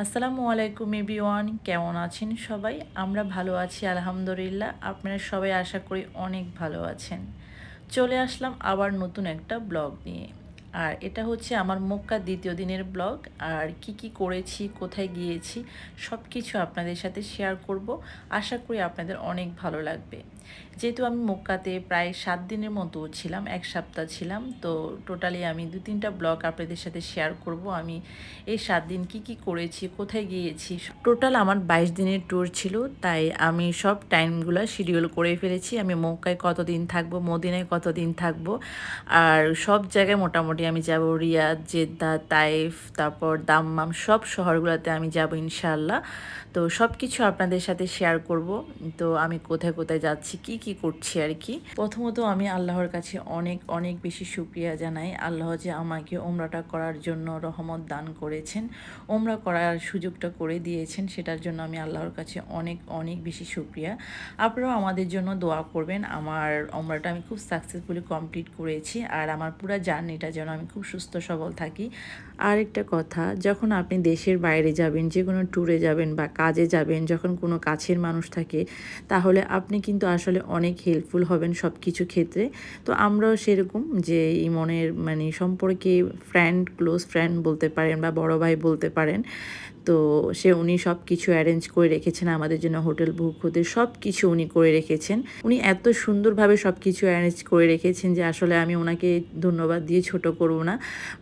আসসালামু আলাইকুম এভরিওয়ান, কেমন আছেন সবাই? আমরা ভালো আছি, আলহামদুলিল্লাহ। আপনারা সবাই আশা করি অনেক ভালো আছেন। চলে আসলাম আবার নতুন একটা ব্লগ নিয়ে। আর এটা হচ্ছে আমার মক্কা দ্বিতীয় দিনের ব্লগ। আর কি কি করেছি, কোথায় গিয়েছি সব কিছু আপনাদের সাথে শেয়ার করব। আশা করি আপনাদের অনেক ভালো লাগবে। যেহেতু আমি মক্কাতে প্রায় সাত দিনের মতো ছিলাম, এক সপ্তাহ ছিলাম, তো টোটালি আমি দু তিনটা ব্লগ আপনাদের সাথে শেয়ার করব। আমি এই সাত দিন কি কি করেছি, কোথায় গিয়েছি টোটাল আমার বাইশ দিনের ট্যুর ছিল, তাই আমি সব টাইমগুলো শিডিউল করে ফেলেছি। আমি মক্কায় কতদিন থাকব, মদিনায় কতদিন থাকব, আর সব জায়গায় মোটামুটি আমি যাব রিয়াদ, জেদ্দা, তাইফ, তারপর দাম্মাম সব শহরগুলোতে আমি যাব ইনশাল্লাহ তো সব কিছু আপনাদের সাথে শেয়ার করব। তো আমি কোথায় কোথায় যাচ্ছি, কি কি করছি আর কি। প্রথমত আমি আল্লাহর কাছে অনেক অনেক বেশি শুক্রিয়া জানাই। আল্লাহ যে আমাকে ওমরাটা করার জন্য রহমত দান করেছেন ওমরা করার সুযোগটা করে দিয়েছেন, সেটার জন্য আমি আল্লাহর কাছে অনেক অনেক বেশি শুক্রিয়া। আপনারাও আমাদের জন্য দোয়া করবেন। আমার ওমরাটা আমি খুব সাকসেসফুলি কমপ্লিট করেছি আর আমার পুরো জার্নিটা যেন আমি খুব সুস্থ সবল থাকি। আর একটা কথা, যখন আপনি দেশের বাইরে যাবেন যে কোনো ট্যুরে যাবেন বা কাজে যাবেন, যখন কোনো কাছের মানুষ থাকে, তাহলে আপনি কিন্তু আসলে অনেক হেল্পফুল হবেন সব কিছু ক্ষেত্রে। তো আমরাও সেরকম যে এই মনের মানে সম্পর্কে ফ্রেন্ড ক্লোজ ফ্রেন্ড বলতে পারেন বা বড় ভাই বলতে পারেন। তো সে উনি সব কিছু অ্যারেঞ্জ করে রেখেছেন, আমাদের জন্য হোটেল বুক হতে সব কিছু উনি করে রেখেছেন। উনি এত সুন্দরভাবে সব কিছু অ্যারেঞ্জ করে রেখেছেন যে আসলে আমি ওনাকে ধন্যবাদ দিয়ে ছোট করব না।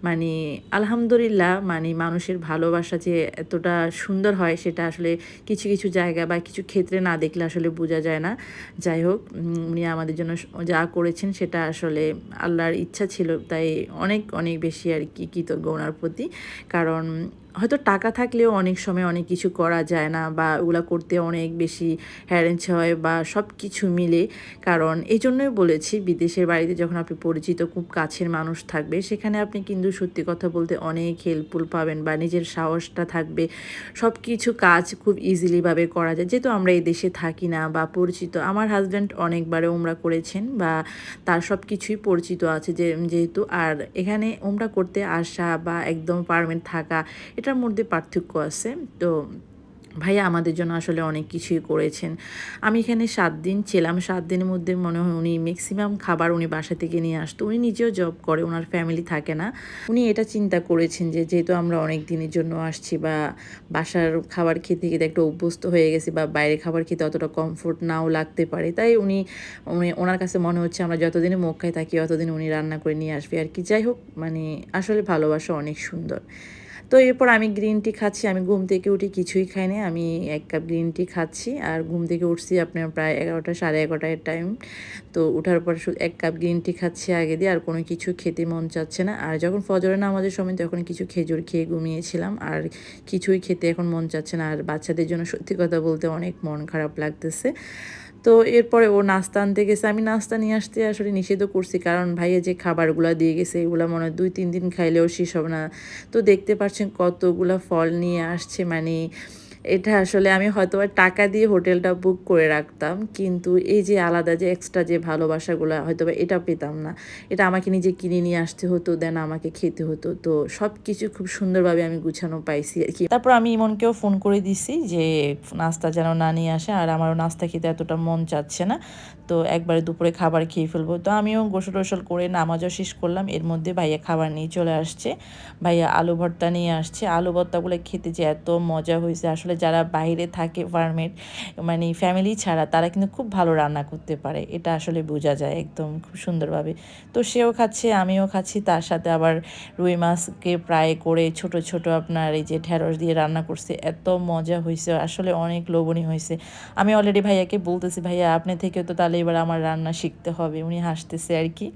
মানে আলহামদুলিল্লাহ মানে মানুষের ভালোবাসা যে এতটা সুন্দর হয়, সেটা আসলে কিছু কিছু জায়গা বা কিছু ক্ষেত্রে না দেখলে আসলে বোঝা যায় না। যাই হোক উনি আমাদের জন্য যা করেছেন, সেটা আসলে আল্লাহর ইচ্ছা ছিল। তাই অনেক অনেক বেশি আর কি কৃতজ্ঞ ওনার প্রতি। কারণ হয়তো টাকা থাকলেও অনেক সময় অনেক কিছু করা যায় না বা ওগুলা করতে অনেক বেশি হ্যারেঞ্জ হয় বা সব কিছু মিলে। কারণ এই জন্যই বলেছি বিদেশের বাড়িতে যখন আপনি পরিচিত খুব কাছের মানুষ থাকবে, সেখানে আপনি কিন্তু সত্যি কথা বলতে অনেক হেল্পফুল পাবেন বা নিজের সাহসটা থাকবে। সব কিছু কাজ খুব ইজিলিভাবে করা যায়। যেহেতু আমরা এই দেশে থাকি না বা পরিচিত, আমার হাজব্যান্ড অনেকবারে ওমরা করেছেন বা তার সব কিছুই পরিচিত আছে যে, যেহেতু আর এখানে ওমরা করতে আসা বা একদম পারমেন্ট থাকা এটার মধ্যে পার্থক্য আছে। তো ভাইয়া আমাদের জন্য আসলে অনেক কিছুই করেছেন। আমি এখানে সাত দিন ছিলাম। সাত দিনের মধ্যে মনে হয় উনি ম্যাক্সিমাম খাবার উনি বাসা থেকে নিয়ে আসতো। উনি নিজেও জব করে, ওনার ফ্যামিলি থাকে না। উনি এটা চিন্তা করেছেন যে যেহেতু আমরা অনেক দিনের জন্য আসছি বা বাসার খাবার খেতে খেতে একটু অভ্যস্ত হয়ে গেছি বা বাইরে খাবার খেতে অতটা কমফোর্ট নাও লাগতে পারে, তাই উনি উনি, ওনার কাছে মনে হচ্ছে আমরা যতদিনে মক্কায় থাকি, অতদিন উনি রান্না করে নিয়ে আসবে আর কি। যাই হোক মানে আসলে ভালোবাসা অনেক সুন্দর। তো এরপর আমি গ্রিন টি খাচ্ছি। আমি ঘুম থেকে উঠি কিছুই খাইনি আমি এক কাপ গ্রিন টি খাচ্ছি আর ঘুম থেকে উঠছি আপনার প্রায় এগারোটা, সাড়ে এগারোটার টাইম তো উঠার পর শুধু এক কাপ গ্রিন টি খাচ্ছি আগে দিয়ে আর কোনো কিছু খেতে মন চাচ্ছে না। আর যখন ফজরে নামাজের সময় তখন কিছু খেজুর খেয়ে ঘুমিয়েছিলাম আর কিছুই খেতে এখন মন চাচ্ছে না। আর বাচ্চাদের জন্য সত্যি কথা বলতে অনেক মন খারাপ লাগতেছে। তো এরপরে ও নাস্তা আনতে গেছে। আমি নাস্তা নিয়ে আসতে আসলে নিষেধও করছি, কারণ ভাইয়া যে খাবারগুলো দিয়ে গেছে, এগুলো মনে হয় দুই, তিন দিন খাইলেও শেষ হবে না। তো দেখতে পাচ্ছেন কতগুলো ফল নিয়ে আসছে মানে এটা আসলে আমি হয়তো টাকা দিয়ে হোটেলটা বুক করে রাখতাম, কিন্তু এই যে আলাদা যে এক্সট্রা যে ভালোবাসাগুলো হয়তো এটা পেতাম না। এটা আমাকে নিজে কিনে নিয়ে আসতে হতো দেন আমাকে খেতে হতো। তো সব কিছু খুব সুন্দরভাবে আমি গুছানো পাইছি আর কি। তারপর আমি ইমনকেও ফোন করে দিছি যে, নাস্তা যেন না নিয়ে আসে, আর আমারও নাস্তা খেতে এতটা মন চাচ্ছে না। তো একবারে দুপুরে খাবার খেয়ে ফেলব। তো আমিও গোসল টোসল করে নামাজও শেষ করলাম। এর মধ্যে ভাইয়া খাবার নিয়ে চলে আসছে। ভাইয়া আলু ভর্তা নিয়ে আসছে। আলু ভর্তাগুলো খেতে যে এত মজা হয়েছে, আসলে যারা বাইরে থাকে ফার্মের মানে ফ্যামিলি ছাড়া তারা কিন্তু খুব ভালো রান্না করতে পারে। এটা আসলে বোঝা যায় একদম খুব সুন্দরভাবে। তো সেও খাচ্ছে, আমিও খাচ্ছি, তার সাথে আবার রুই মাছকে প্রায় করে ছোট ছোট আপনার এই যে ঢেঁড়স দিয়ে রান্না করছে, এত মজা হয়েছে, আসলে অনেক লোভনীয় হয়েছে। আমি অলরেডি ভাইয়াকে বলতেছি, ভাইয়া, আপনি থেকে তো তাহলে এবার আমার রান্না শিখতে হবে। উনি হাসতেছে আর কি।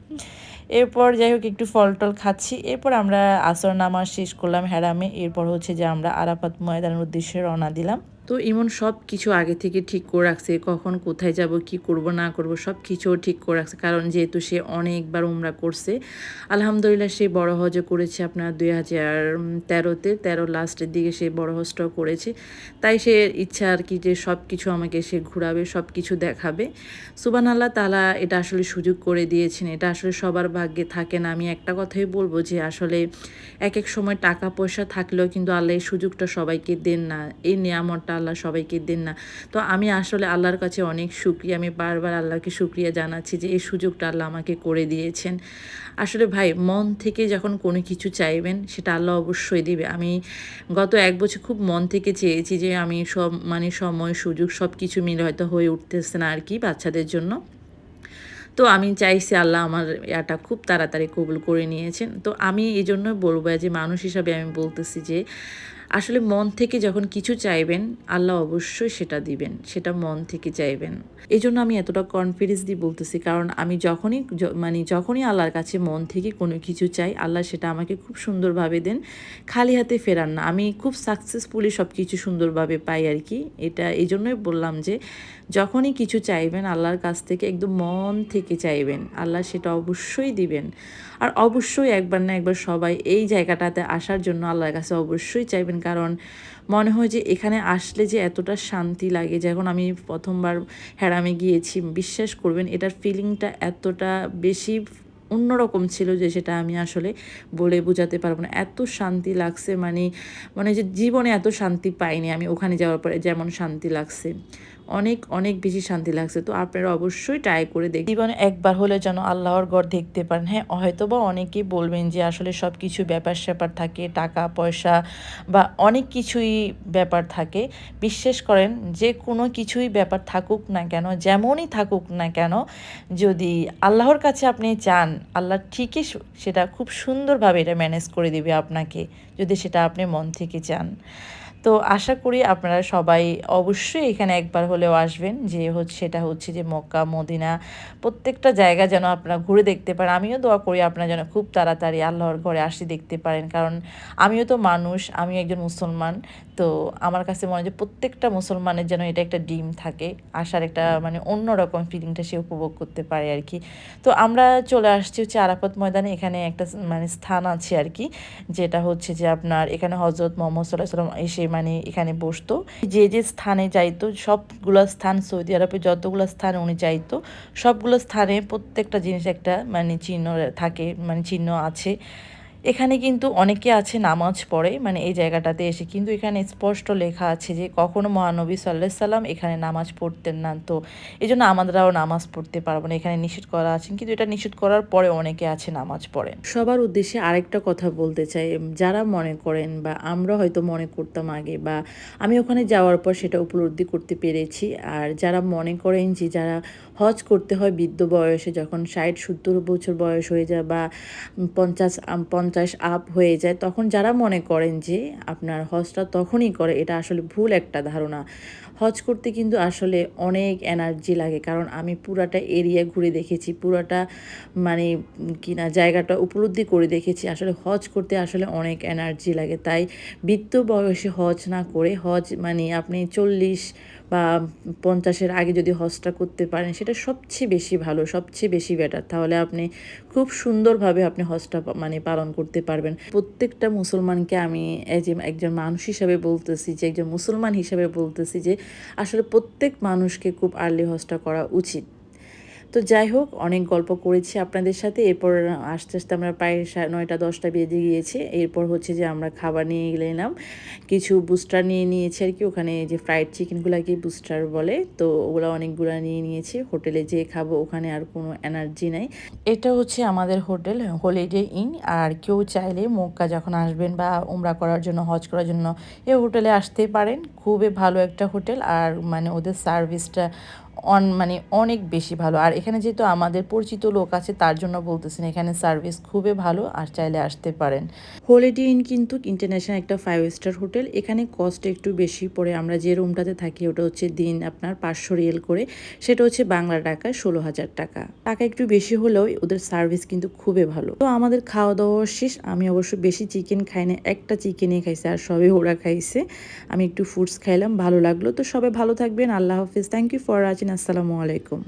এরপর যাই হোক একটু ফল টল খাচ্ছি। এরপর আমরা আসর নামাজ শেষ করলাম হ্যারামে এরপর হচ্ছে যে আমরা আরাফাত ময়দানের উদ্দেশ্যে রওনা দিলাম। তো ইমন সব কিছু আগে থেকে ঠিক করে রাখছে, কখন কোথায় যাব, কি করব, না করব, সব কিছুও ঠিক করে রাখছে। কারণ যেহেতু সে অনেকবার উমরা করছে, আলহামদুলিল্লাহ সে বড় হজও করেছে আপনার দুই হাজার তেরোতে, তেরো লাস্টের দিকে সে বড় হজটাও করেছে। তাই সে ইচ্ছা আর কি যে সব কিছু আমাকে সে ঘুরাবে, সব কিছু দেখাবে। সুবান আল্লাহ তালা এটা আসলে সুযোগ করে দিয়েছেন। এটা আসলে সবার ভাগ্যে থাকে না। আমি একটা কথাই বলব যে আসলে এক এক সময় টাকা পয়সা থাকলেও কিন্তু আল্লাহ এই সুযোগটা সবাইকে দেন না। এই নিয়ামতটা আল্লাহ সবাইকে দেন না। তো আমি আসলে আল্লাহর কাছে অনেক সুক্রিয়া আমি বারবার আল্লাহকে সুক্রিয়া জানাচ্ছি যে এই সুযোগটা আল্লাহ আমাকে করে দিয়েছেন। আসলে ভাই, মন থেকে যখন কোনো কিছু চাইবেন, সেটা আল্লাহ অবশ্যই দিবে। আমি গত এক বছর খুব মন থেকে চেয়েছি যে আমি সব মানে সময়, সুযোগ সব কিছু মিলে হয়তো হয়ে উঠতেছে না আর কি বাচ্চাদের জন্য। তো আমি চাইছি আল্লাহ আমার এটা খুব তাড়াতাড়ি কবুল করে নিয়েছেন। তো আমি এই জন্য বলব যে মানুষ হিসাবে আমি বলতেছি যে আসলে মন থেকে যখন কিছু চাইবেন, আল্লাহ অবশ্যই সেটা দিবেন। সেটা মন থেকে চাইবেন। এই জন্য আমি এতটা কনফিডেন্স দিয়ে বলতেছি, কারণ আমি যখনই মানে যখনই আল্লাহর কাছে মন থেকে কোনো কিছু চাই, আল্লাহ সেটা আমাকে খুব সুন্দরভাবে দেন। খালি হাতে ফেরান না। আমি খুব সাকসেসফুলি সব কিছু সুন্দরভাবে পাই আর কি। এটা এই জন্যই বললাম যে, যখনই কিছু চাইবেন, আল্লাহর কাছ থেকে একদম মন থেকে চাইবেন, আল্লাহ সেটা অবশ্যই দিবেন। আর অবশ্যই একবার না একবার সবাই এই জায়গাটাতে আসার জন্য আল্লাহর কাছে অবশ্যই চাইবেন। কারণ মনে হয় যে এখানে আসলে যে এতটা শান্তি লাগে যখন আমি প্রথমবার হ্যারামে গিয়েছি, বিশ্বাস করবেন এটার ফিলিংটা এতটা বেশি অন্যরকম ছিল যে সেটা আমি আসলে বলে বোঝাতে পারব না। এত শান্তি লাগছে মানে মানে যে জীবনে এত শান্তি পাইনি আমি ওখানে যাওয়ার পরে, যেমন শান্তি লাগছে। অনেক অনেক বেশি শান্তি লাগছে। তো আপনারা অবশ্যই ট্রাই করে দেখ জীবনে একবার হলে যেন আল্লাহর ঘর দেখতে পারেন হ্যাঁ হয়তো বা অনেকেই বলবেন যে আসলে সব কিছু ব্যাপার স্যাপার থাকে, টাকা, পয়সা বা অনেক কিছুই ব্যাপার থাকে। বিশ্বাস করেন, যে কোনো কিছুই ব্যাপার থাকুক না কেন, যেমনই থাকুক না কেন, যদি আল্লাহর কাছে আপনি চান, আল্লাহ ঠিকই সেটা খুব সুন্দরভাবে এটা ম্যানেজ করে দিবে আপনাকে, যদি সেটা আপনি মন থেকে চান। তো আশা করি আপনারা সবাই অবশ্যই এখানে একবার হলেও আসবেন যে হচ্ছে সেটা হচ্ছে যে মক্কা মদিনা প্রত্যেকটা জায়গা যেন আপনারা ঘুরে দেখতে পারেন। আমিও দোয়া করি আপনারা যেন খুব তাড়াতাড়ি আল্লাহর ঘরে আসি দেখতে পারেন কারণ আমিও তো মানুষ আমি একজন মুসলমান। তো আমার কাছে মনে হয় যে প্রত্যেকটা মুসলমানের যেন এটা একটা ডিম থাকে আসার একটা মানে অন্যরকম ফিলিংটা সে উপভোগ করতে পারে আর কি। তো আমরা চলে আসছি হচ্ছে আরাফাত ময়দানে এখানে একটা মানে স্থান আছে আর কি যেটা হচ্ছে যে আপনার এখানে হজরত মোহাম্মদ সাল্লাহ সাল্লাম এসে মানে এখানে বসতো। যে যে স্থানে যাইতো, সবগুলো স্থান সৌদি আরবে, যতগুলো স্থান উনি যাইতো, সবগুলো স্থানে প্রত্যেকটা জিনিস একটা মানে চিহ্ন থাকে মানে চিহ্ন আছে। এখানে কিন্তু অনেকে আছে নামাজ পড়ে মানে এই জায়গাটাতে এসে কিন্তু এখানে স্পষ্ট লেখা আছে যে কখনো মহানবী সাল্লাহ সাল্লাম এখানে নামাজ পড়তেন না। তো এই জন্য আমাদেরও নামাজ পড়তে পারব না, এখানে নিষেধ করা আছে। কিন্তু এটা নিষেধ করার পরে অনেকে আছে নামাজ পড়েন সবার উদ্দেশ্যে আরেকটা কথা বলতে চাই, যারা মনে করেন বা আমরা হয়তো মনে করতাম আগে বা আমি ওখানে যাওয়ার পর সেটা উপলব্ধি করতে পেরেছি, আর যারা মনে করেন যে যারা হজ করতে হয় বৃদ্ধ বয়সে, যখন ষাট সত্তর বছর বয়স হয়ে যায় বা পঞ্চাশ পঞ্চাশ আপ হয়ে যায়, তখন যারা মনে করেন যে আপনার হজটা তখনই করে, এটা আসলে ভুল একটা ধারণা। হজ করতে কিন্তু আসলে অনেক এনার্জি লাগে, কারণ আমি পুরাটা এরিয়া ঘুরে দেখেছি, পুরাটা মানে কিনা জায়গাটা উপলব্ধি করে দেখেছি, আসলে হজ করতে আসলে অনেক এনার্জি লাগে। তাই বৃত্ত বয়সে হজ না করে, হজ মানে আপনি চল্লিশ বা পঞ্চাশের আগে যদি হজটা করতে পারেন, সেটা সবচেয়ে বেশি ভালো, সবচেয়ে বেশি বেটার তাহলে আপনি খুব সুন্দরভাবে আপনি হজটা মানে পালন করতে পারবেন। প্রত্যেকটা মুসলমানকে আমি এজ একজন মানুষ হিসাবে বলতেছি যে, একজন মুসলমান হিসাবে বলতেছি যে, আসলে প্রত্যেক মানুষকে খুব আর্লি হজটা করা উচিত। তো যাই হোক, অনেক গল্প করেছি আপনাদের সাথে। এরপর আস্তে আস্তে আমরা প্রায় নয়টা, দশটা বেজে গিয়েছে। এরপর হচ্ছে যে আমরা খাবার নিয়ে গেলাম। কিছু বুস্টার নিয়ে নিয়েছি আর কি। ওখানে যে ফ্রাইড চিকেনগুলোকে বুস্টার বলে। তো ওগুলো অনেকগুলো নিয়ে নিয়েছি। হোটেলে যেয়ে খাব, ওখানে আর কোনো এনার্জি নাই। এটা হচ্ছে আমাদের হোটেল হলিডে ইন আর কেউ চাইলে মক্কা যখন আসবেন বা উমরা করার জন্য, হজ করার জন্য, এ হোটেলে আসতে পারেন। খুবই ভালো একটা হোটেল। আর মানে ওদের সার্ভিসটা অন মানে অনেক বেশি ভালো। আর এখানে যেহেতু আমাদের পরিচিত লোক আছে, তার জন্য বলতেছেন এখানে সার্ভিস খুবই ভালো, আর চাইলে আসতে পারেন। হলিডে ইন কিন্তু ইন্টারন্যাশনাল একটা ফাইভ স্টার হোটেল এখানে কস্ট একটু বেশি পড়ে। আমরা যে রুমটাতে থাকি, ওটা হচ্ছে দিন আপনার পাঁচশো রিয়েল করে। সেটা হচ্ছে বাংলা টাকা ষোলো হাজার টাকা। টাকা একটু বেশি হলেও ওদের সার্ভিস কিন্তু খুবই ভালো। তো আমাদের খাওয়া দাওয়া শেষ। আমি অবশ্য বেশি চিকেন খাই না। একটা চিকেনই খাইছে আর সবে ওরা খাইছে। আমি একটু ফুডস খাইলাম, ভালো লাগল। তো সবাই ভালো থাকবেন। আল্লাহ হাফিজ। থ্যাংক ইউ ফর ওয়াচিং আলাইকুম।